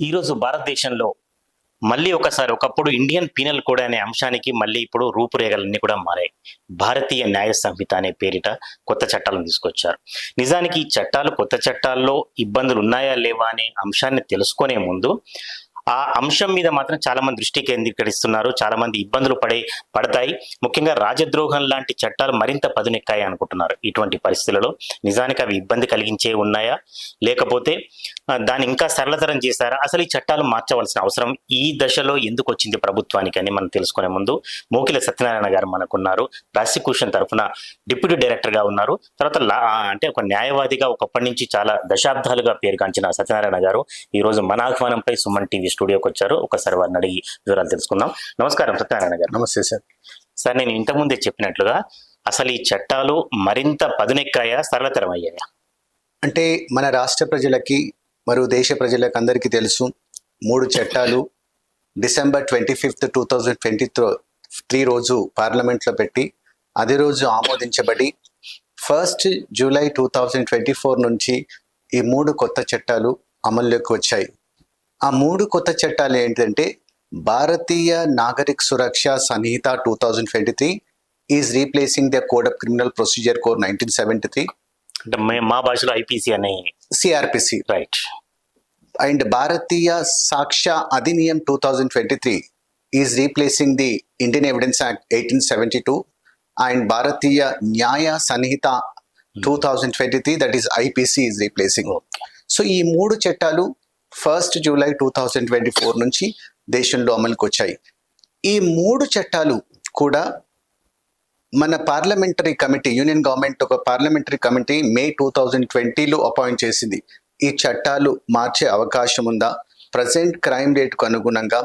ఈరోజు భారతదేశంలో మళ్ళీ ఒకసారి ఒకప్పుడు ఇండియన్ పీనల్ కోడ్ అనే అంశానికి మళ్ళీ ఇప్పుడు రూపురేఖలన్నీ కూడా మారాయి. భారతీయ న్యాయ సంహిత అనే పేరిట కొత్త చట్టాలను తీసుకొచ్చారు. నిజానికి ఈ చట్టాలు కొత్త చట్టాల్లో ఇబ్బందులు ఉన్నాయా లేవా అనే అంశాన్ని తెలుసుకునే ముందు ఆ అంశం మీద మాత్రం చాలా మంది దృష్టి కేంద్రీకరిస్తున్నారు. చాలా మంది ఇబ్బందులు పడే పడతాయి. ముఖ్యంగా రాజద్రోహం లాంటి చట్టాలు మరింత పదునెక్కాయి అనుకుంటున్నారు ఇటువంటి పరిస్థితులలో. నిజానికి అవి ఇబ్బంది కలిగించే ఉన్నాయా? లేకపోతే దాన్ని ఇంకా సరళతరం చేశారా? అసలు ఈ చట్టాలు మార్చవలసిన అవసరం ఈ దశలో ఎందుకు వచ్చింది ప్రభుత్వానికి అని మనం తెలుసుకునే ముందు మోకిల సత్యనారాయణ గారు మనకున్నారు. ప్రాసిక్యూషన్ తరఫున డిప్యూటీ డైరెక్టర్గా ఉన్నారు. తర్వాత అంటే ఒక న్యాయవాదిగా ఒకప్పటి నుంచి చాలా దశాబ్దాలుగా పేరుగాంచిన సత్యనారాయణ గారు ఈ రోజు మన ఆహ్వానంపై సుమన్ టీవీ స్టూడియోకి వచ్చారు. ఒకసారి వారిని అడిగి వివరాలు తెలుసుకుందాం. నమస్కారం సత్యనారాయణ గారు. నమస్తే సార్. సార్ నేను ఇంతకుముందే చెప్పినట్లుగా అసలు ఈ చట్టాలు మరింత పదునెక్కాయా సరళతరం అయ్యాయా అంటే మన రాష్ట్ర ప్రజలకి మరియు దేశ ప్రజలకు అందరికీ తెలుసు మూడు చట్టాలు December twenty fifth two thousand twenty three రోజు పార్లమెంట్లో పెట్టి అదే రోజు ఆమోదించబడి first July two thousand twenty four నుంచి ఈ మూడు కొత్త చట్టాలు అమల్లోకి వచ్చాయి. ఆ మూడు కొత్త చట్టాలు ఏంటంటే Bharatiya Nagarik Suraksha Sanhita two thousand twenty three is replacing the code of criminal procedure code nineteen seventy three అంటే మే- మా భాషలో ఐపీసీ అనే CrPC right and Bharatiya Sakshya Adhiniyam two thousand twenty three is replacing the Indian evidence act eighteen seventy two and Bharatiya Nyaya Sanhita two thousand twenty three that is IPC is replacing so ఈ మూడు చట్టాలు first July two thousand twenty four నుంచి దేశంలో అమలుకి వచ్చాయి ఈ మూడు చట్టాలు కూడా మన పార్లమెంటరీ కమిటీ యూనియన్ గవర్నమెంట్ ఒక parliamentary committee May two thousand ట్వంటీలో అపాయింట్ చేసింది. ఈ చట్టాలు మార్చే అవకాశం ఉందా? ప్రజెంట్ క్రైమ్ రేట్కు అనుగుణంగా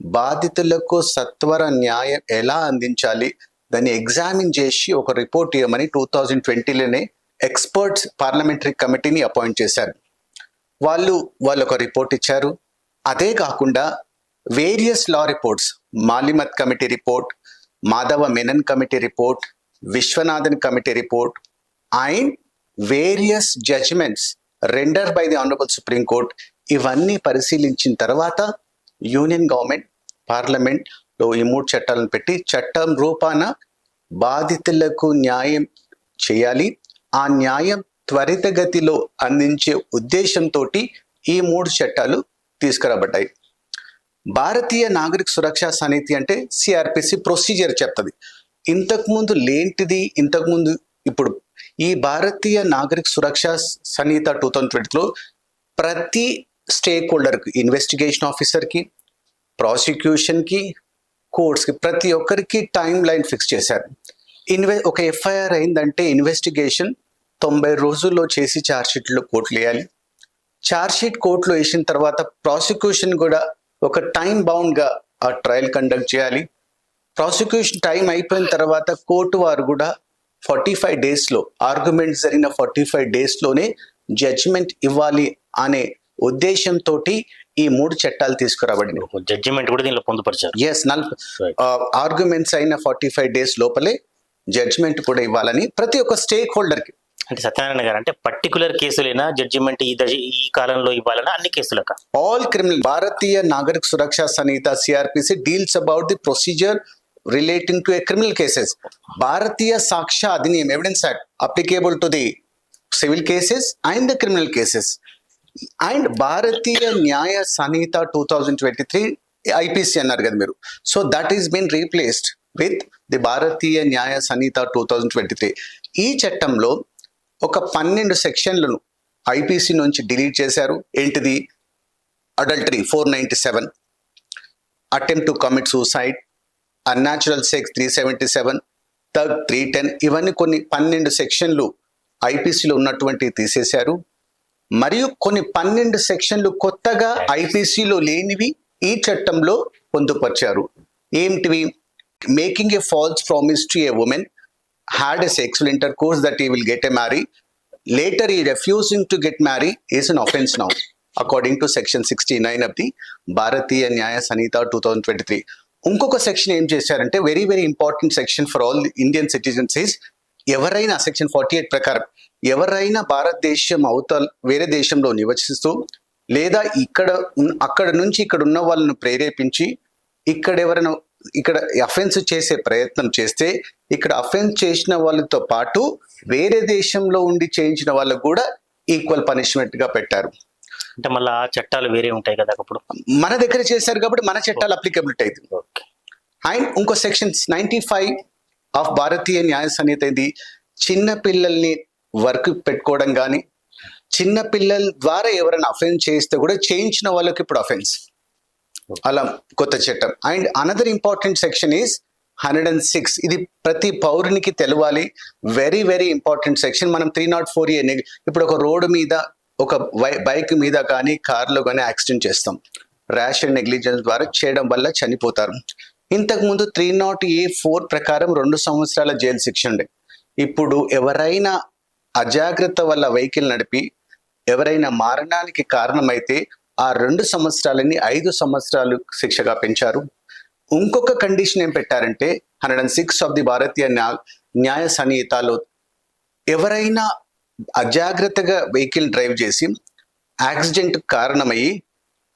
బాధితులకు సత్వర న్యాయం ఎలా అందించాలి? దాన్ని ఎగ్జామిన్ చేసి ఒక రిపోర్ట్ ఇవ్వమని టూ థౌజండ్ ట్వంటీలోనే ఎక్స్పర్ట్స్ పార్లమెంటరీ కమిటీని అపాయింట్ చేశారు. వాళ్ళు వాళ్ళు ఒక రిపోర్ట్ ఇచ్చారు. అదే కాకుండా various law reports Malimath committee report Madhava Menon committee report Viswanathan committee report and various judgements render by the honourable supreme court ఇవన్నీ పరిశీలించిన తర్వాత యూనియన్ గవర్నమెంట్ పార్లమెంట్లో ఈ మూడు చట్టాలను పెట్టి చట్టం రూపాన బాధితులకు న్యాయం చేయాలి. ఆ న్యాయం త్వరితగతిలో అందించే ఉద్దేశంతో ఈ మూడు చట్టాలు తీసుకురాబడ్డాయి. భారతీయ నాగరిక సురక్షా సమితి అంటే సిఆర్పిసి ప్రొసీజర్ చెప్తుంది. ఇంతకుముందు లేంటిది? ఇంతకుముందు ఇప్పుడు ఈ భారతీయ నాగరిక సురక్షా సన్నిహిత టూ థౌజండ్ ట్వంటీలో ప్రతి స్టేక్ హోల్డర్కి ఇన్వెస్టిగేషన్ ఆఫీసర్కి ప్రాసిక్యూషన్కి కోర్ట్స్కి ప్రతి ఒక్కరికి టైం లైన్ ఫిక్స్ చేశారు. ఇన్వె ఒక ఎఫ్ఐఆర్ అయిందంటే ఇన్వెస్టిగేషన్ తొంభై రోజుల్లో చేసి ఛార్జ్షీట్లో కోర్టులు వేయాలి. ఛార్జ్షీట్ కోర్టులో వేసిన తర్వాత ప్రాసిక్యూషన్ కూడా ఒక టైం బౌండ్గా ఆ ట్రయల్ కండక్ట్ చేయాలి. ప్రాసిక్యూషన్ టైం అయిపోయిన తర్వాత కోర్టు వారు కూడా ఫార్టీ ఫైవ్ డేస్లో ఆర్గ్యుమెంట్ జరిగిన ఫార్టీ ఫైవ్ డేస్లోనే జడ్జిమెంట్ ఇవ్వాలి అనే ఉద్దేశంతో ఈ మూడు చట్టాలు తీసుకురాబడినాయి జడ్జిమెంట్ కూడా దీనిలో పొందుపరిచారు. ఎస్ నలభై. ఆర్గ్యుమెంట్స్ అయిన ఫార్టీ ఫైవ్ డేస్ లోపలే జడ్జిమెంట్ కూడా ఇవ్వాలని ప్రతి ఒక్క స్టేక్ హోల్డర్కి అంటే సత్యనారాయణ గారు అంటే పర్టికులర్ కేసులైనా? జడ్జిమెంట్ ఈ దశ ఈ కాలంలో ఇవ్వాలన్నా అన్ని కేసులక? All criminal Bharatiya Nagarik Suraksha Sanhita CrPC deals about the procedure relating to a criminal cases Bharatiya Sakshya Adhiniyam evidence act applicable to the civil cases and the criminal cases and Bharatiya Nyaya Sanhita two thousand twenty three IPC అన్నారు కదా మీరు. So that is been replaced with the Bharatiya Nyaya Sanhita two thousand twenty three ఈ చట్టంలో ఒక పన్నెండు సెక్షన్లను IPC నుంచి delete చేశారు. ఏంటిది? Adultery four ninety seven. Attempt to commit suicide. Unnatural sex three seventy seven. Third three ten. ఇవన్నీ కొన్ని పన్నెండు సెక్షన్లు ఐపీసీలో ఉన్నటువంటి తీసేశారు. మరియు కొన్ని పన్నెండు సెక్షన్లు కొత్తగా ఐపీసీలో లేనివి ఈ చట్టంలో పొందుపరిచారు. ఏంటివి making a false promise to a woman. Had a sexual intercourse that he will get a marry. Later, he refusing to get married is an offense now, according to section 69 of the Bharatiya Nyaya Sanhita two thousand twenty three ఇంకొక section ఏం చేశారంటే very very important section for all Indian citizens is ఎవరైనా section forty eight ప్రకారం ఎవరైనా భారతదేశం అవతల వేరే దేశంలో నివసిస్తూ లేదా ఇక్కడ అక్కడ నుంచి ఇక్కడ ఉన్న వాళ్ళను ప్రేరేపించి ఇక్కడ ఎవరైనా ఇక్కడ అఫెన్స్ చేసే ప్రయత్నం చేస్తే ఇక్కడ అఫెన్స్ చేసిన వాళ్ళతో పాటు వేరే దేశంలో ఉండి చేయించిన వాళ్ళకు కూడా ఈక్వల్ పనిష్మెంట్గా పెట్టారు. అంటే మళ్ళీ ఆ చట్టాలు వేరే ఉంటాయి కదా అప్పుడు? మన దగ్గర చేశారు కాబట్టి మన చట్టాలు అప్లికబిలిటీ అవుతుంది అండ్ ఇంకో sections ninety five of Bharatiya Nyaya Sanhita ఇది చిన్న పిల్లల్ని వర్క్ పెట్టుకోవడం కానీ చిన్న పిల్లల ద్వారా ఎవరైనా అఫెన్స్ చేస్తే కూడా చేయించిన వాళ్ళకి ఇప్పుడు అఫెన్స్ అలా కొత్త చట్టం. And another important section is hundred and six ఇది ప్రతి పౌరునికి తెలవాలి. వెరీ వెరీ ఇంపార్టెంట్ సెక్షన్ మనం త్రీ నాట్ ఫోర్ ఏ ఇప్పుడు ఒక రోడ్డు మీద ఒక బైక్ మీద కానీ కార్లో కానీ యాక్సిడెంట్ చేస్తాం. ర్యాష్ అండ్ నెగ్లిజెన్స్ ద్వారా చేయడం వల్ల చనిపోతారు. ఇంతకు ముందు త్రీ నాట్ ఏ ఫోర్ ప్రకారం రెండు సంవత్సరాల జైలు శిక్ష ఉండే. ఇప్పుడు ఎవరైనా అజాగ్రత్త వల్ల వెహికల్ నడిపి ఎవరైనా మారణానికి కారణమైతే ఆ రెండు సంవత్సరాలని ఐదు సంవత్సరాలు శిక్షగా పెంచారు. ఇంకొక కండిషన్ ఏం పెట్టారంటే hundred and six of the Bharatiya Nyaya సంహితలో ఎవరైనా అజాగ్రత్తగా వెహికల్ డ్రైవ్ చేసి యాక్సిడెంట్ కారణమయ్యి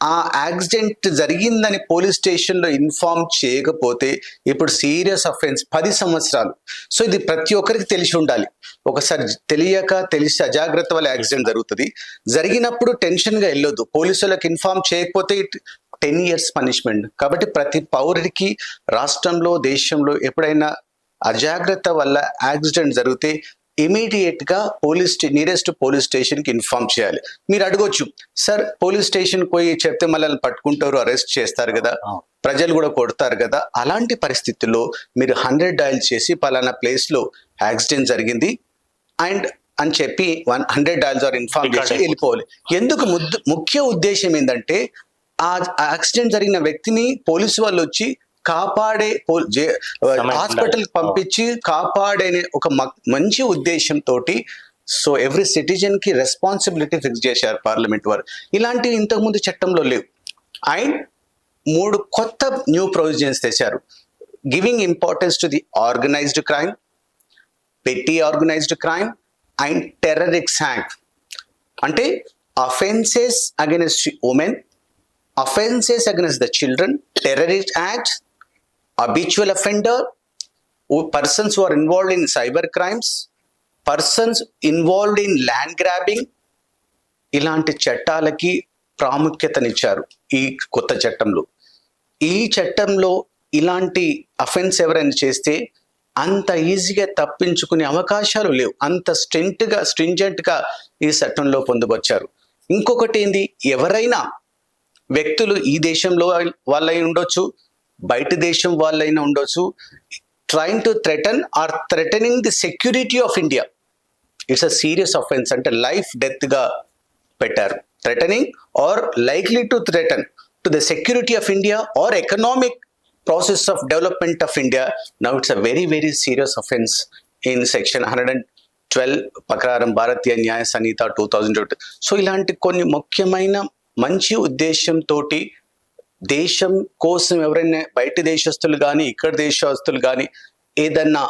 ఆ యాక్సిడెంట్ జరిగిందని పోలీస్ స్టేషన్లో ఇన్ఫార్మ్ చేయకపోతే ఇప్పుడు సీరియస్ అఫెన్స్ పది సంవత్సరాలు. సో ఇది ప్రతి ఒక్కరికి తెలిసి ఉండాలి. ఒకసారి తెలియక తెలిసి అజాగ్రత్త వల్ల యాక్సిడెంట్ జరుగుతుంది. జరిగినప్పుడు టెన్షన్గా వెళ్ళొద్దు. పోలీసులకు ఇన్ఫార్మ్ చేయకపోతే టెన్ ఇయర్స్ పనిష్మెంట్. కాబట్టి ప్రతి పౌరుడికి రాష్ట్రంలో దేశంలో ఎప్పుడైనా అజాగ్రత్త వల్ల యాక్సిడెంట్ జరిగితే ఇమీడియట్గా పోలీస్ నియరెస్ట్ పోలీస్ స్టేషన్కి ఇన్ఫార్మ్ చేయాలి మీరు అడగొచ్చు సార్ పోలీస్ స్టేషన్ పోయి చెప్తే మనల్ని పట్టుకుంటారు అరెస్ట్ చేస్తారు కదా. ప్రజలు కూడా కొడతారు కదా అలాంటి పరిస్థితుల్లో మీరు హండ్రెడ్ డయల్ చేసి పలానా ప్లేస్లో యాక్సిడెంట్ జరిగింది అండ్ అని చెప్పి one hundred dials or inform చేసి. వెళ్ళిపోవాలి ఎందుకు ముద్దు ముఖ్య ఉద్దేశం ఏంటంటే ఆ యాక్సిడెంట్ జరిగిన వ్యక్తిని పోలీసు వాళ్ళు వచ్చి కాపాడే హాస్పిటల్. పంపించి కాపాడే ఒక మంచి ఉద్దేశంతో సో ఎవ్రీ సిటిజన్కి రెస్పాన్సిబిలిటీ ఫిక్స్ చేశారు పార్లమెంట్ వారు. ఇలాంటివి ఇంతకుముందు చట్టంలో లేవు. అండ్ మూడు కొత్త న్యూ ప్రొవిజన్స్ తెచ్చారు. Giving importance to the organised crime పెట్టి organised crime and terrorist act అంటే offences against women offences against the children terrorist act habitual offender, who- persons who are involved in cyber crimes, persons involved in land ఇలాంటి చట్టాలకి ప్రాముఖ్యతనిచ్చారు ఈ కొత్త చట్టంలో. ఈ చట్టంలో ఇలాంటి అఫెన్స్ ఎవరైనా చేస్తే అంత ఈజీగా తప్పించుకునే అవకాశాలు లేవు. అంత స్ట్రింట్గా స్ట్రింజెంట్గా ఈ చట్టంలో పొందుపరిచారు ఇంకొకటి ఏంది? ఎవరైనా వ్యక్తులు ఈ దేశంలో వాళ్ళై ఉండొచ్చు బయట దేశం వాళ్ళైనా ఉండొచ్చు. Train to threaten or threatening the security of India it's a serious offence అంటే లైఫ్ డెత్గా పెట్టారు. Threatening or likely to threaten to the security of India or economic process of development of India now it's a very very serious offence in section hundred and twelve ప్రకారం Bharatiya Nyaya Sanhita two thousand so ఇలాంటి కొన్ని ముఖ్యమైన మంచి ఉద్దేశంతో దేశం కోసం ఎవరైనా బయట దేశస్తులు కానీ ఇక్కడ దేశస్తులు కానీ ఏదన్నా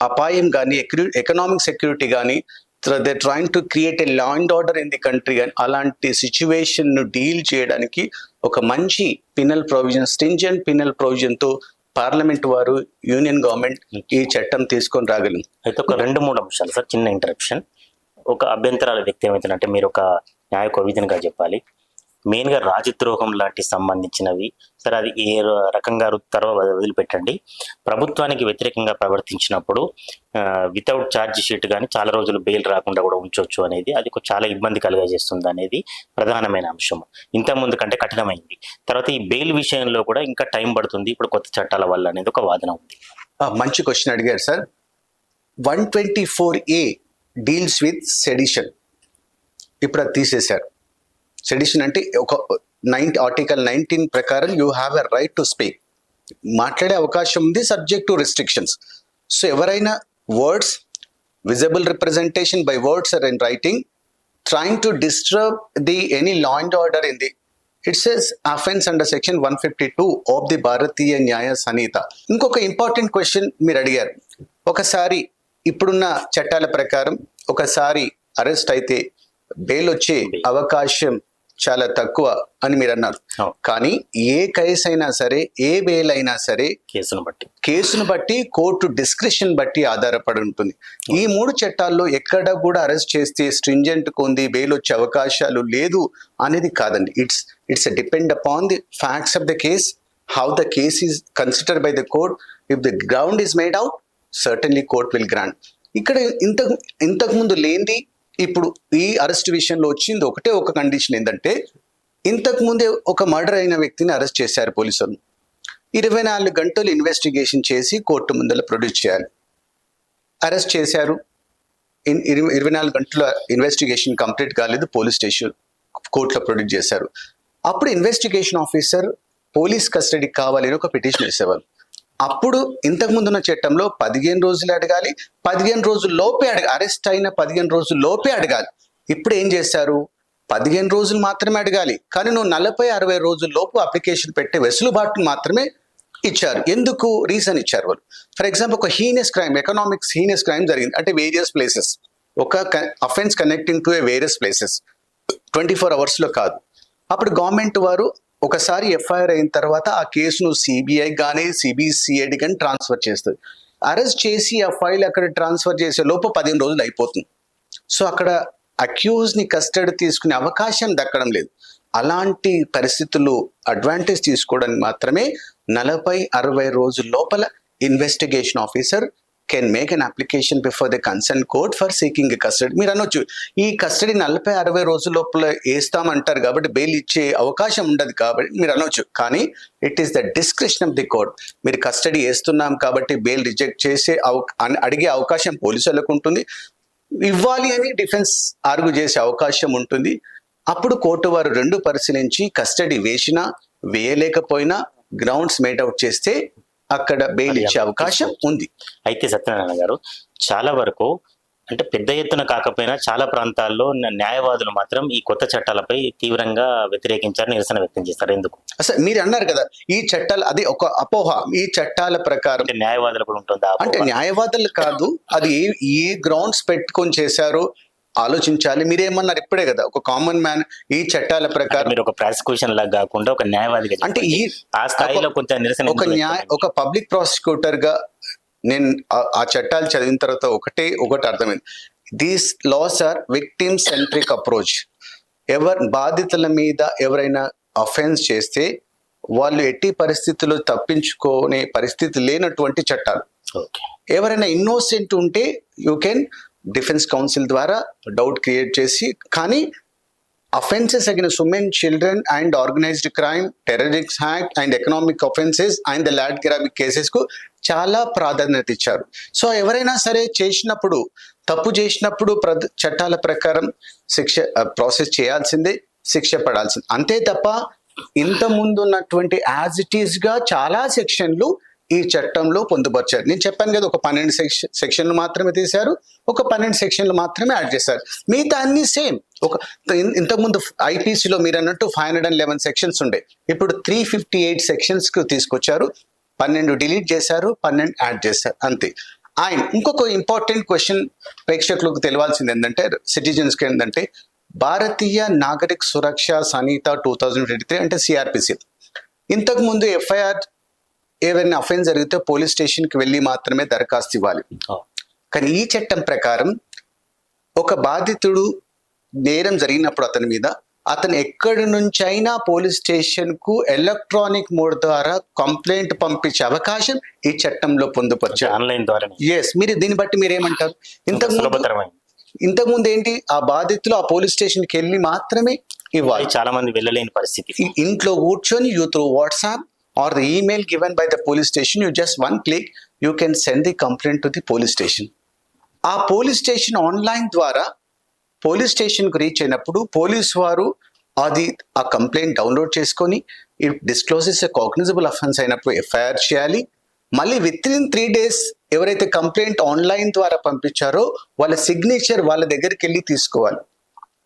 అపాయం కానీ ఎకనామిక్ సెక్యూరిటీ కానీ they trying to create a law and order in the country కానీ అలాంటి సిచ్యువేషన్ను డీల్ చేయడానికి ఒక మంచి పినల్ ప్రొవిజన్ స్టింజెంట్ పినల్ ప్రొవిజన్తో పార్లమెంట్ వారు యూనియన్ గవర్నమెంట్ ఈ చట్టం తీసుకొని రాగలిగింది అయితే ఒక రెండు మూడు అంశాలు సార్ చిన్న ఇంటరప్షన్ ఒక అభ్యంతరాల వ్యక్తి ఏమైతుందంటే మీరు ఒక న్యాయ కోవిధంగా చెప్పాలి. మెయిన్గా రాజద్రోహం లాంటి సంబంధించినవి. సరే అది ఏ రకంగా తర్వాత వదిలిపెట్టండి. ప్రభుత్వానికి వ్యతిరేకంగా ప్రవర్తించినప్పుడు వితౌట్ ఛార్జ్ షీట్ కానీ చాలా రోజులు బెయిల్ రాకుండా కూడా ఉంచవచ్చు అనేది అది చాలా ఇబ్బంది కలుగజేస్తుంది అనేది ప్రధానమైన అంశం. ఇంతకుముందు కంటే కఠినమైంది. తర్వాత ఈ బెయిల్ విషయంలో కూడా ఇంకా టైం పడుతుంది. ఇప్పుడు కొత్త చట్టాల వల్ల అనేది ఒక వాదన ఉంది. మంచి క్వశ్చన్ అడిగారు sir. One twenty four A deals with sedition ఇప్పుడు అది తీసేశారు. సెడిషన్ అంటే ఒక నైన్ ఆర్టికల్ నైన్టీన్ ప్రకారం you have a right to speak మాట్లాడే అవకాశం ఉంది సబ్జెక్ట్ టు రిస్ట్రిక్షన్స్ సో ఎవరైనా words visible representation by words or in writing trying to disturb the any law and order in the it says offense under section 152 of the Bharatiya Nyaya Sanhita ఇంకొక important question మీరు అడిగారు. ఒకసారి ఇప్పుడున్న చట్టాల ప్రకారం ఒకసారి arrest అయితే bail వచ్చే అవకాశం చాలా తక్కువ అని మీరు అన్నారు. కానీ ఏ కేసు అయినా సరే ఏ బెయిల్ అయినా సరే కేసును బట్టి. కేసును బట్టి కోర్టు డిస్క్రిప్షన్ బట్టి ఆధారపడి ఉంటుంది. ఈ మూడు చట్టాల్లో ఎక్కడ కూడా అరెస్ట్ చేస్తే స్ట్రింజెంట్ కొంది బెయిల్ వచ్చే అవకాశాలు లేదు అనేది కాదండి. It's it's depend upon the facts of the case how the case is consider by the court. If the ground is made out certainly court will grant. ఇక్కడ ఇంత ఇంతకు ముందు లేనిది ఇప్పుడు ఈ అరెస్ట్ విషయంలో వచ్చింది ఒకటే ఒక కండిషన్ ఏంటంటే ఇంతకు ముందే ఒక మర్డర్ అయిన వ్యక్తిని అరెస్ట్ చేశారు పోలీసులు. ఇరవై నాలుగు గంటలు ఇన్వెస్టిగేషన్ చేసి కోర్టు ముందర ప్రొడ్యూస్ చేయాలి. అరెస్ట్ చేశారు. ఇన్- ఇరవై ఇరవై నాలుగు గంటల ఇన్వెస్టిగేషన్ కంప్లీట్ కాలేదు పోలీస్ స్టేషన్ కోర్టులో ప్రొడ్యూస్ చేశారు. అప్పుడు ఇన్వెస్టిగేషన్ ఆఫీసర్ పోలీస్ కస్టడీకి కావాలి అని ఒక పిటిషన్ వేసేవాళ్ళు. అప్పుడు ఇంతకుముందున్న చట్టంలో పదిహేను రోజులు అడగాలి పదిహేను రోజుల లోపే అడగ అరెస్ట్ అయిన పదిహేను రోజుల లోపే అడగాలి. ఇప్పుడు ఏం చేశారు? పదిహేను రోజులు మాత్రమే అడగాలి. కానీ నువ్వు నలభై అరవై రోజుల లోపు అప్లికేషన్ పెట్టే వెసులుబాటును మాత్రమే ఇచ్చారు. ఎందుకు? రీజన్ ఇచ్చారు వాళ్ళు. ఫర్ ఎగ్జాంపుల్ ఒక heinous crime economics heinous crime జరిగింది. అంటే వేరియస్ ప్లేసెస్. ఒక offence connecting to a various places. Twenty four అవర్స్లో కాదు. అప్పుడు గవర్నమెంట్ వారు ఒకసారి ఎఫ్ఐఆర్ అయిన తర్వాత ఆ కేసును సిబిఐ కానీ సిబిసిఐడి కానీ ట్రాన్స్ఫర్ చేస్తుంది. అరెస్ట్ చేసి ఆ ఫైల్ అక్కడ ట్రాన్స్ఫర్ చేసే లోపు పదిహేను రోజులు అయిపోతుంది. సో అక్కడ అక్యూజ్ని కస్టడీ తీసుకునే అవకాశం దక్కడం లేదు. అలాంటి పరిస్థితులు అడ్వాంటేజ్ తీసుకోవడానికి మాత్రమే నలభై అరవై రోజుల లోపల investigation officer can make an application before the concern court for seeking custody మీరు అనొచ్చు ఈ కస్టడీ నలభై అరవై రోజుల లోపల వేస్తామంటారు కాబట్టి బెయిల్ ఇచ్చే అవకాశం ఉండదు కాబట్టి మీరు అనొచ్చు. కానీ it is the description of the court మీరు కస్టడీ వేస్తున్నాం కాబట్టి బెయిల్ రిజెక్ట్ చేసే అడిగే అవకాశం పోలీసులకు ఉంటుంది. ఇవ్వాలి అని డిఫెన్స్ ఆర్గు చేసే అవకాశం ఉంటుంది. అప్పుడు కోర్టు వారు రెండు పరిశీలించి కస్టడీ వేసినా వేయలేకపోయినా గ్రౌండ్స్ మేట్అవుట్ చేస్తే అక్కడ బెయిల్ ఇచ్చే అవకాశం ఉంది. అయితే సత్యనారాయణ గారు చాలా వరకు అంటే పెద్ద ఎత్తున కాకపోయినా చాలా ప్రాంతాల్లో న్యా- న్యాయవాదులు మాత్రం ఈ కొత్త చట్టాలపై తీవ్రంగా వ్యతిరేకించారు నిరసన వ్యక్తం చేస్తారు ఎందుకు? అసలు మీరు అన్నారు కదా ఈ చట్టాలు అది ఒక అపోహ. ఈ చట్టాల ప్రకారం న్యాయవాదులు కూడా ఉంటుందా అంటే? న్యాయవాదులు కాదు అది ఏ ఏ గ్రౌండ్స్ పెట్టుకొని చేశారో ఆలోచించాలి. మీరేమన్నారు ఇప్పుడే కదా ఒక కామన్ మ్యాన్ ఈ చట్టాల ప్రకారం మీరు ఒక ప్రాసిక్యూషన్ లాగా కాకుండా ఒక న్యాయవాదిగా అంటే ఈ. ఆ స్థాయిలో కొంచెం నిరసన ఒక న్యాయ ఒక పబ్లిక్ ప్రాసిక్యూటర్గా నేను ఆ- చట్టాలు చదివిన తర్వాత ఒకటే ఒకటి అర్థమైంది. These laws are victim centric approach ఎవరు బాధితుల మీద ఎవరైనా అఫెన్స్ చేస్తే వాళ్ళు ఎట్టి పరిస్థితుల్లో తప్పించుకునే పరిస్థితి లేనటువంటి చట్టాలు. ఎవరైనా ఇన్నోసెంట్ ఉంటే యూ కెన్ డిఫెన్స్ కౌన్సిల్ ద్వారా డౌట్ క్రియేట్ చేసి కానీ offences against women children and organised crime terrorist act and economic offences and the land grabbing కేసెస్కు చాలా ప్రాధాన్యత ఇచ్చారు. సో ఎవరైనా సరే చేసినప్పుడు తప్పు చేసినప్పుడు ప్ర- చట్టాల ప్రకారం శిక్ష ప్రాసెస్ చేయాల్సిందే శిక్ష పడాల్సింది. అంతే తప్ప ఇంత ముందు ఉన్నటువంటి యాజ్ ఇట్ ఈస్గా చాలా సెక్షన్లు ఈ చట్టంలో పొందుపరిచారు. నేను చెప్పాను కదా ఒక పన్నెండు సెక్షన్ సెక్షన్లు మాత్రమే తీశారు ఒక పన్నెండు సెక్షన్లు మాత్రమే యాడ్ చేశారు. మిగతా అన్ని సేమ్. ఒక ఇంతకుముందు ఐపీసీలో మీరు అన్నట్టు five hundred and eleven sections ఉండే. ఇప్పుడు త్రీ ఫిఫ్టీ ఎయిట్ సెక్షన్స్కి తీసుకొచ్చారు పన్నెండు డిలీట్ చేశారు పన్నెండు యాడ్ చేశారు అంతే. ఆయన ఇంకొక ఇంపార్టెంట్ క్వశ్చన్ ప్రేక్షకులకు తెలియాల్సింది ఏంటంటే సిటిజన్స్కి ఏంటంటే Bharatiya Nagarik Suraksha Sanhita two thousand twenty three అంటే సిఆర్పిసి. ఇంతకు ముందు ఎఫ్ఐఆర్ ఏవైనా అఫెన్స్ జరిగితే పోలీస్ స్టేషన్కి వెళ్ళి మాత్రమే దరఖాస్తు ఇవ్వాలి. కానీ ఈ చట్టం ప్రకారం ఒక బాధితుడు నేరం జరిగినప్పుడు అతని మీద అతను ఎక్కడి నుంచైనా పోలీస్ స్టేషన్కు ఎలక్ట్రానిక్ మోడ్ ద్వారా కంప్లైంట్ పంపించే అవకాశం ఈ చట్టంలో పొందుపరిచారు ఆన్లైన్ ద్వారానే. ఎస్ మీరు దీన్ని బట్టి మీరు ఏమంటారు ఇంతకు ముందు సులభతరమైంది. ఇంతకు ముందు ఏంటి? ఆ బాధితులు ఆ పోలీస్ స్టేషన్కి వెళ్ళి మాత్రమే ఇవ్వాలి. చాలా మంది వెళ్ళలేని పరిస్థితి. ఇంట్లో కూర్చొని you through WhatsApp or the email given by the police station you just one click you can send the complaint to the police station ఆ పోలీస్ స్టేషన్ ఆన్లైన్ ద్వారా పోలీస్ స్టేషన్కి రీచ్ అయినప్పుడు పోలీస్ వారు అది ఆ కంప్లైంట్ డౌన్లోడ్ చేసుకొని it discloses a cognizable offence అయినప్పుడు FIR చేయాలి. మళ్ళీ విత్ ఇన్ త్రీ డేస్ ఎవరైతే కంప్లైంట్ ఆన్లైన్ ద్వారా పంపించారో వాళ్ళ సిగ్నేచర్ వాళ్ళ దగ్గరికి వెళ్ళి తీసుకోవాలి.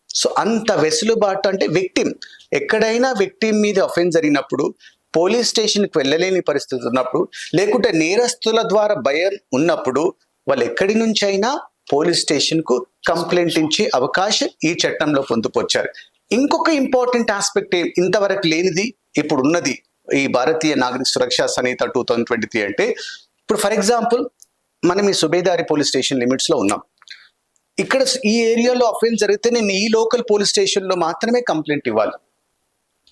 సో అంత వెసులుబాటు అంటే విక్టిమ్ ఎక్కడైనా విక్టిమ్ మీద అఫెన్స్ జరిగినప్పుడు పోలీస్ స్టేషన్కి వెళ్ళలేని పరిస్థితి ఉన్నప్పుడు లేకుంటే నేరస్తుల ద్వారా భయం ఉన్నప్పుడు వాళ్ళు ఎక్కడి నుంచి అయినా పోలీస్ స్టేషన్కు కంప్లైంట్ ఇచ్చే అవకాశం ఈ చట్టంలో పొందుపరిచారు. ఇంకొక ఇంపార్టెంట్ ఆస్పెక్ట్ ఇంతవరకు లేనిది ఇప్పుడు ఉన్నది ఈ Bharatiya Nagarik Suraksha Sanhita two thousand twenty three అంటే ఇప్పుడు ఫర్ ఎగ్జాంపుల్ మనం ఈ సుబేదారి పోలీస్ స్టేషన్ లిమిట్స్లో ఉన్నాం. ఇక్కడ ఈ ఏరియాలో అఫెన్స్ జరిగితే నేను ఈ లోకల్ పోలీస్ స్టేషన్లో మాత్రమే కంప్లైంట్ ఇవ్వాలి.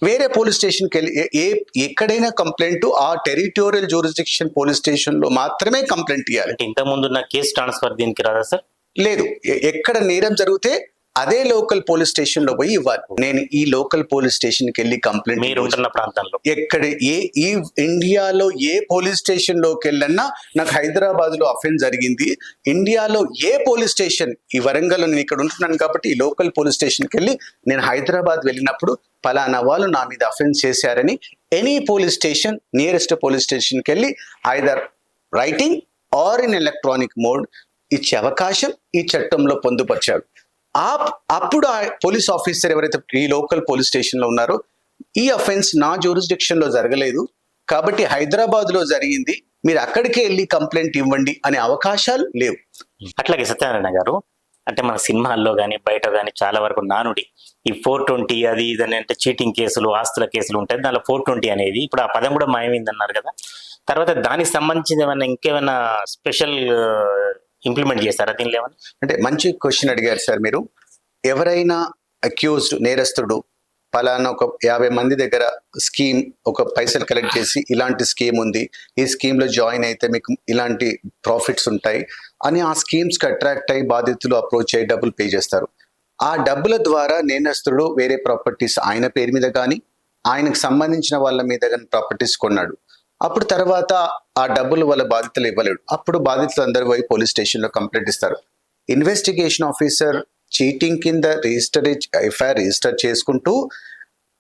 వేరే పోలీస్ స్టేషన్కి వెళ్ళి ఏ- ఎక్కడైనా కంప్లైంట్ ఆ టెరిటోరియల్ జూరిస్డిక్షన్ పోలీస్ స్టేషన్లో మాత్రమే కంప్లైంట్ ఇవ్వాలి అంటే ఇంత ముందున్న కేసు ట్రాన్స్ఫర్ దీనికి రాదా సార్? లేదు. ఎక్కడ నేరం జరిగితే అదే లోకల్ పోలీస్ స్టేషన్లో పోయి ఇవ్వాలి. నేను ఈ లోకల్ పోలీస్ స్టేషన్కి వెళ్ళి కంప్లైంట్ మీరు ఉంటున్న ప్రాంతంలో. ఎక్కడ ఏ ఈ ఇండియాలో ఏ పోలీస్ స్టేషన్లోకి వెళ్ళన్నా నాకు హైదరాబాద్లో అఫెన్స్ జరిగింది. ఇండియాలో ఏ పోలీస్ స్టేషన్ ఈ వరంగల్ నేను ఇక్కడ ఉంటున్నాను కాబట్టి ఈ లోకల్ పోలీస్ స్టేషన్కి వెళ్ళి నేను హైదరాబాద్ వెళ్ళినప్పుడు పలానా వాళ్ళు నా మీద అఫెన్స్ చేశారని any police station nearest police స్టేషన్కి వెళ్ళి either writing or in electronic mode ఇచ్చే అవకాశం ఈ చట్టంలో పొందుపరిచాడు ఆ అప్పుడు ఆ పోలీస్ ఆఫీసర్ ఎవరైతే ఈ లోకల్ పోలీస్ స్టేషన్లో ఉన్నారో ఈ అఫెన్స్ నా జ్యూరిస్డిక్షన్లో జరగలేదు. కాబట్టి హైదరాబాద్లో జరిగింది. మీరు అక్కడికే వెళ్ళి కంప్లైంట్ ఇవ్వండి అనే అవకాశాలు లేవు. అట్లాగే సత్యనారాయణ గారు అంటే మన సినిమాల్లో కానీ బయట కానీ చాలా వరకు నానుడి. ఈ ఫోర్ ట్వంటీ అది ఇదని అంటే చీటింగ్ కేసులు ఆస్తుల కేసులు ఉంటాయి. దానిలో ఫోర్ ట్వంటీ అనేది ఇప్పుడు ఆ పదం కూడా మాయమైంది అన్నారు కదా. తర్వాత దానికి సంబంధించిన ఏమైనా ఇంకేమైనా స్పెషల్ ఇంప్లిమెంట్ చేస్తారా దీనిలో ఏమైనా? అంటే మంచి క్వశ్చన్ అడిగారు సార్ మీరు. ఎవరైనా అక్యూజ్డ్ నేరస్తుడు పలానా ఒక యాభై మంది దగ్గర స్కీమ్ ఒక పైసలు కలెక్ట్ చేసి ఇలాంటి స్కీమ్ ఉంది. ఈ స్కీమ్లో జాయిన్ అయితే మీకు ఇలాంటి ప్రాఫిట్స్ ఉంటాయి అని ఆ స్కీమ్స్కి అట్రాక్ట్ అయ్యి బాధితులు అప్రోచ్ అయ్యి డబ్బులు పే చేస్తారు. ఆ డబ్బుల ద్వారా నేరస్తుడు వేరే ప్రాపర్టీస్ ఆయన పేరు మీద కానీ ఆయనకు సంబంధించిన వాళ్ళ మీద కానీ ప్రాపర్టీస్ కొన్నాడు. అప్పుడు తర్వాత ఆ డబ్బులు వాళ్ళ బాధితులు ఇవ్వలేడు. అప్పుడు బాధితులు అందరూ పోయి పోలీస్ స్టేషన్లో కంప్లైంట్ ఇస్తారు. ఇన్వెస్టిగేషన్ ఆఫీసర్ చీటింగ్ కింద రిజిస్టర్ ఎఫ్ఐఆర్ రిజిస్టర్ చేసుకుంటూ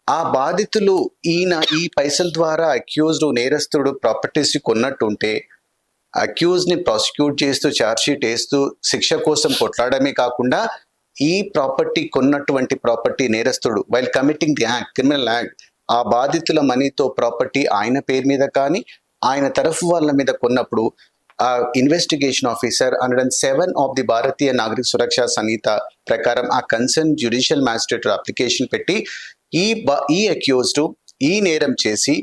ఆ బాధితులు ఈయన ఈ పైసల ద్వారా అక్యూజ్డ్ నేరస్తుడు ప్రాపర్టీస్ కొన్నట్టుంటే ఉంటే అక్యూజ్ని ప్రాసిక్యూట్ చేస్తూ ఛార్జ్షీట్ వేస్తూ శిక్ష కోసం కొట్లాడమే కాకుండా ఈ ప్రాపర్టీ కొన్నటువంటి ప్రాపర్టీ నేరస్తుడు while committing the act criminal act ఆ బాధితుల మనీతో ప్రాపర్టీ ఆయన పేరు మీద కానీ ఆయన తరఫు వాళ్ళ మీద కొన్నప్పుడు ఆ investigation officer under and seven of the Bharatiya Nagarik Suraksha Sanhita ప్రకారం ఆ కన్సర్న్ జ్యుడిషియల్ మ్యాజిస్ట్రేట్ అప్లికేషన్ పెట్టి ఈ బా ఈ అక్యూజ్డ్ ఈ నేరం చేసి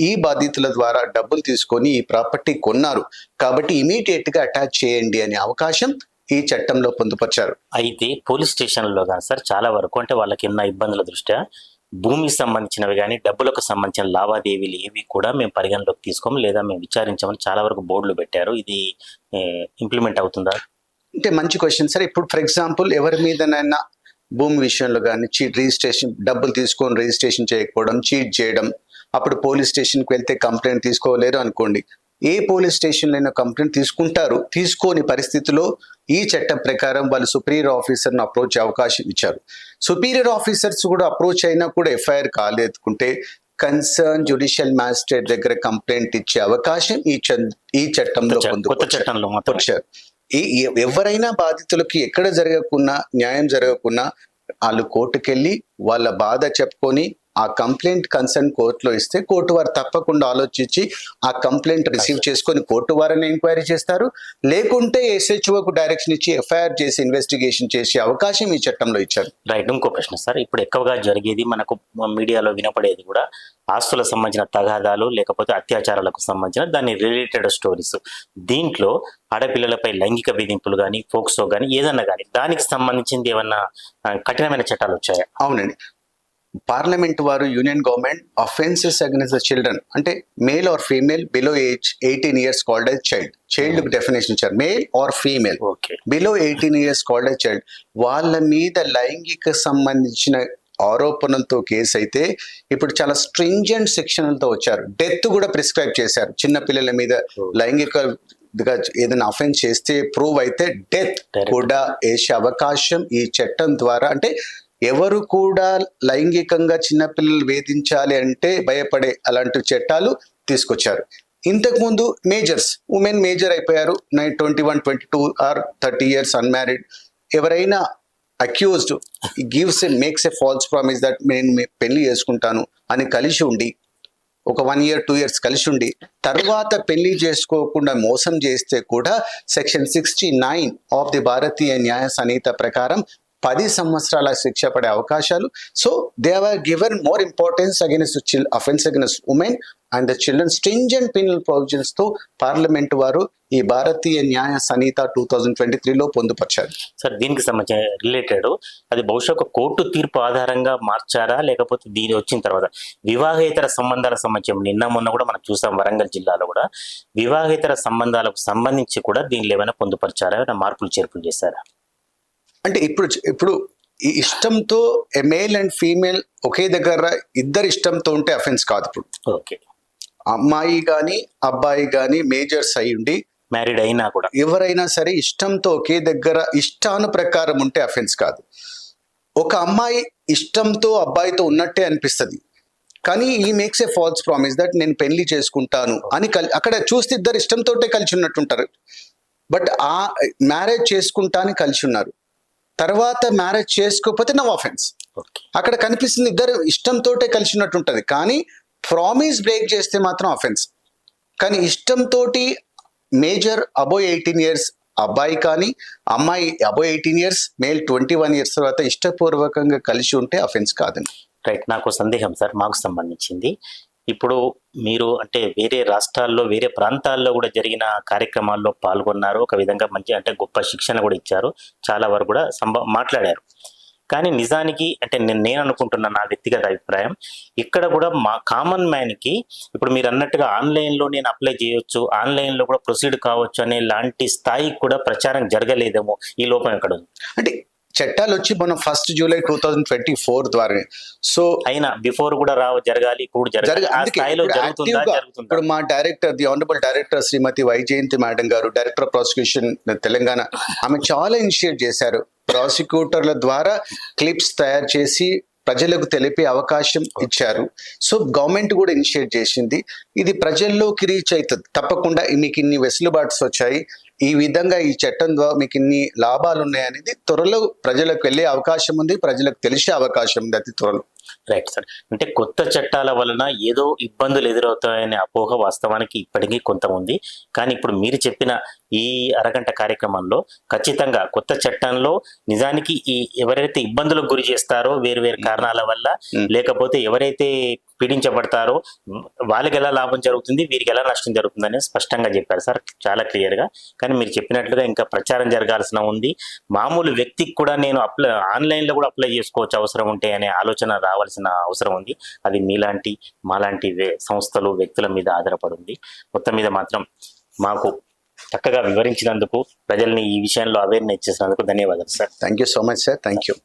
ఈ బాధితుల ద్వారా డబ్బులు తీసుకొని ఈ ప్రాపర్టీ కొన్నారు. కాబట్టి ఇమీడియట్గా అటాచ్ చేయండి అనే అవకాశం ఈ చట్టంలో పొందుపరిచారు. అయితే పోలీస్ స్టేషన్లో కానీ సార్ చాలా వరకు అంటే వాళ్ళకి ఉన్న ఇబ్బందుల దృష్ట్యా భూమికి సంబంధించినవి కానీ డబ్బులకు సంబంధించిన లావాదేవీలు ఏవి కూడా మేము పరిగణలోకి తీసుకోము లేదా మేము విచారించామని చాలా వరకు బోర్డులు పెట్టారు. ఇది ఇంప్లిమెంట్ అవుతుందా? అంటే మంచి క్వశ్చన్ సార్ ఇప్పుడు ఫర్ ఎగ్జాంపుల్ ఎవరి మీదనైనా భూమి విషయంలో కానీ చీట్ రిజిస్ట్రేషన్ డబ్బులు తీసుకొని రిజిస్ట్రేషన్ చేయకపోవడం చీట్ చేయడం అప్పుడు పోలీస్ స్టేషన్కి వెళ్తే కంప్లైంట్ తీసుకోలేరు అనుకోండి. ఏ పోలీస్ స్టేషన్లో అయినా కంప్లైంట్ తీసుకుంటారు తీసుకోని పరిస్థితిలో ఈ చట్టం ప్రకారం వాళ్ళు సుపీరియర్ ఆఫీసర్ను అప్రోచ్ అవకాశం ఇచ్చారు. సుపీరియర్ ఆఫీసర్స్ కూడా అప్రోచ్ అయినా కూడా ఎఫ్ఐఆర్ కాలేదుకుంటే కన్సర్న్ జ్యుడిషియల్ మ్యాజిస్ట్రేట్ దగ్గర కంప్లైంట్ ఇచ్చే అవకాశం ఈ ఈ చట్టంలో. చట్టంలో వచ్చారు ఎవరైనా బాధితులకి ఎక్కడ జరగకున్నా న్యాయం జరగకున్నా వాళ్ళు కోర్టుకెళ్ళి వాళ్ళ బాధ చెప్పుకొని ఆ కంప్లైంట్ కన్సర్న్ కోర్టులో ఇస్తే కోర్టు వారు తప్పకుండా ఆలోచించి ఆ కంప్లైంట్ రిసీవ్ చేసుకొని కోర్టు వారిని ఎంక్వైరీ చేస్తారు. లేకుంటే ఎస్హెచ్ఓకు డైరెక్షన్ ఇచ్చి ఎఫ్ఐఆర్ చేసి ఇన్వెస్టిగేషన్ చేసే అవకాశం ఈ చట్టంలో ఇచ్చారు. రైట్ ఇంకో ప్రశ్న సార్. ఇప్పుడు ఎక్కువగా జరిగేది మనకు మీడియాలో వినపడేది కూడా ఆస్తులకు సంబంధించిన తగాదాలు లేకపోతే అత్యాచారాలకు సంబంధించిన దాని రిలేటెడ్ స్టోరీస్. దీంట్లో ఆడపిల్లలపై లైంగిక వేధింపులు కానీ ఫోక్సో కానీ ఏదన్నా కానీ దానికి సంబంధించింది ఏమన్నా కఠినమైన చట్టాలు వచ్చాయా? అవునండి. పార్లమెంట్ వారు union government offences against the children అంటే male or female below age eighteen years called as child child definition ఇచ్చారు. Male or female okay below eighteen years called a child వాళ్ళ మీద లైంగిక సంబంధించిన ఆరోపణలతో కేసు అయితే ఇప్పుడు చాలా స్ట్రింజెంట్ సెక్షన్లతో వచ్చారు. డెత్ కూడా ప్రిస్క్రైబ్ చేశారు. చిన్న పిల్లల మీద లైంగిక గా ఏదైనా అఫెన్స్ చేస్తే ప్రూవ్ అయితే డెత్. కూడా వేసే అవకాశం ఈ చట్టం ద్వారా అంటే ఎవరు కూడా లైంగికంగా చిన్నపిల్లలు వేధించాలి అంటే భయపడే అలాంటి చట్టాలు తీసుకొచ్చారు. ఇంతకుముందు మేజర్స్ ఉమెన్ మేజర్ అయిపోయారు. Nine twenty one twenty two or thirty years unmarried. ఎవరైనా accused gives a makes a false promise that నేను పెళ్ళి చేసుకుంటాను అని కలిసి ఉండి ఒక వన్ ఇయర్ టూ ఇయర్స్ కలిసి ఉండి తర్వాత పెళ్ళి చేసుకోకుండా మోసం చేస్తే కూడా section sixty nine of the Bharatiya Nyaya Sanhita ప్రకారం పది సంవత్సరాల శిక్ష పడే అవకాశాలు. So they are given more importance against child offence against women and the children stringent penal ప్రొవిజన్స్తో parliament వారు ఈ భారతీయ Nyaya Sanhita two thousand twenty త్రీలో పొందుపరిచారు. సార్ దీనికి సంబంధించిన రిలేటెడ్ అది బహుశా ఒక కోర్టు తీర్పు ఆధారంగా మార్చారా? లేకపోతే దీని వచ్చిన తర్వాత వివాహేతర సంబంధాల సంబంధించి నిన్న మొన్న కూడా మనం చూసాం వరంగల్ జిల్లాలో కూడా. వివాహేతర సంబంధాలకు సంబంధించి కూడా దీనిలో ఏమైనా పొందుపరిచారా? ఏమైనా మార్పులు చేర్పులు చేశారా? అంటే ఇప్పుడు ఇప్పుడు ఈ ఇష్టంతో మేల్ అండ్ ఫీమేల్ ఒకే దగ్గర ఇద్దరు ఇష్టంతో ఉంటే అఫెన్స్ కాదు ఇప్పుడు. ఓకే. అమ్మాయి కానీ అబ్బాయి కానీ మేజర్స్ అయి ఉండి మ్యారీడ్ అయినా కూడా. ఎవరైనా సరే ఇష్టంతో ఒకే దగ్గర ఇష్టాను ప్రకారం ఉంటే అఫెన్స్ కాదు. ఒక అమ్మాయి ఇష్టంతో అబ్బాయితో ఉన్నట్టే అనిపిస్తుంది. కానీ ఈ makes a false promise that నేను పెళ్ళి చేసుకుంటాను అని కల్ అక్కడ చూస్తే ఇద్దరు ఇష్టంతోటే కలిసి ఉన్నట్టుంటారు. బట్ ఆ మ్యారేజ్ చేసుకుంటా అని కలిసి ఉన్నారు. తర్వాత మ్యారేజ్ చేసుకోకపోతే నవ్ అఫెన్స్ ఓకే. అక్కడ కనిపిస్తుంది ఇద్దరు ఇష్టంతోటే కలిసి ఉన్నట్టు ఉంటుంది. కానీ ప్రామిస్ బ్రేక్ చేస్తే మాత్రం అఫెన్స్ కానీ ఇష్టంతో మేజర్ అబో ఎయిటీన్ ఇయర్స్ అబ్బాయి కానీ అమ్మాయి above eighteen years male twenty one years తర్వాత ఇష్టపూర్వకంగా కలిసి ఉంటే అఫెన్స్ కాదండి రైట్ నాకు సందేహం సార్ మాకు సంబంధించింది. ఇప్పుడు మీరు అంటే వేరే రాష్ట్రాల్లో వేరే ప్రాంతాల్లో కూడా జరిగిన కార్యక్రమాల్లో పాల్గొన్నారు. ఒక విధంగా మంచి అంటే గొప్ప శిక్షణ కూడా ఇచ్చారు. చాలా వరకు కూడా సంభ మాట్లాడారు. కానీ నిజానికి అంటే నేను నేను అనుకుంటున్న నా వ్యక్తిగత అభిప్రాయం ఇక్కడ కూడా మా కామన్ మ్యాన్కి ఇప్పుడు మీరు అన్నట్టుగా ఆన్లైన్లో నేను అప్లై చేయొచ్చు ఆన్లైన్లో కూడా ప్రొసీడ్ కావచ్చు అనే లాంటి స్థాయికి కూడా ప్రచారం జరగలేదేమో ఈ లోపం ఎక్కడ ఉంది అంటే చట్టాలు వచ్చి మనం first July two thousand twenty four ద్వారా సో అయినా బిఫోర్ కూడా రావ జరగాలి ఇప్పుడు ఇప్పుడు మా director the honourable director Shrimati Vaijayanti madam garu director prosecution Telangana ఆమె చాలా ఇనిషియేట్ చేశారు. ప్రాసిక్యూటర్ల ద్వారా క్లిప్స్ తయారు చేసి ప్రజలకు తెలిపే అవకాశం ఇచ్చారు. సో గవర్నమెంట్ కూడా ఇనిషియేట్ చేసింది. ఇది ప్రజల్లోకి రీచ్ అవుతుంది తప్పకుండా మీకు ఇన్ని వెసులుబాట్స్ వచ్చాయి ఈ విధంగా ఈ చట్టం ద్వారా మీకు ఇన్ని లాభాలు ఉన్నాయనేది త్వరలో ప్రజలకు వెళ్ళే అవకాశం ఉంది ప్రజలకు తెలిసే అవకాశం ఉంది అతి త్వరలో. రైట్ సార్ అంటే కొత్త చట్టాల వలన ఏదో ఇబ్బందులు ఎదురవుతాయనే అపోహ వాస్తవానికి ఇప్పటికీ కొంత ఉంది కానీ ఇప్పుడు మీరు చెప్పిన ఈ అరగంట కార్యక్రమంలో ఖచ్చితంగా కొత్త చట్టంలో నిజానికి ఈ ఎవరైతే ఇబ్బందులకు గురి చేస్తారో వేరు వేరు కారణాల వల్ల. లేకపోతే ఎవరైతే పీడించబడతారో వాళ్ళకి ఎలా లాభం జరుగుతుంది వీరికి ఎలా నష్టం జరుగుతుంది అనేది స్పష్టంగా చెప్పారు సార్ చాలా క్లియర్గా. కానీ మీరు చెప్పినట్లుగా ఇంకా ప్రచారం జరగాల్సిన ఉంది. మామూలు వ్యక్తికి కూడా నేను అప్లై ఆన్లైన్లో కూడా అప్లై చేసుకోవచ్చు అవసరం ఉంటే అనే ఆలోచన రావాల్సిన అవసరం ఉంది. అది మీలాంటి మాలాంటి సంస్థలు వ్యక్తుల మీద ఆధారపడి ఉంది. మొత్తం మీద మాత్రం మాకు చక్కగా వివరించినందుకు ప్రజల్ని ఈ విషయంలో అవేర్నెస్ చేసినందుకు ధన్యవాదాలు sir thank you so much sir thank you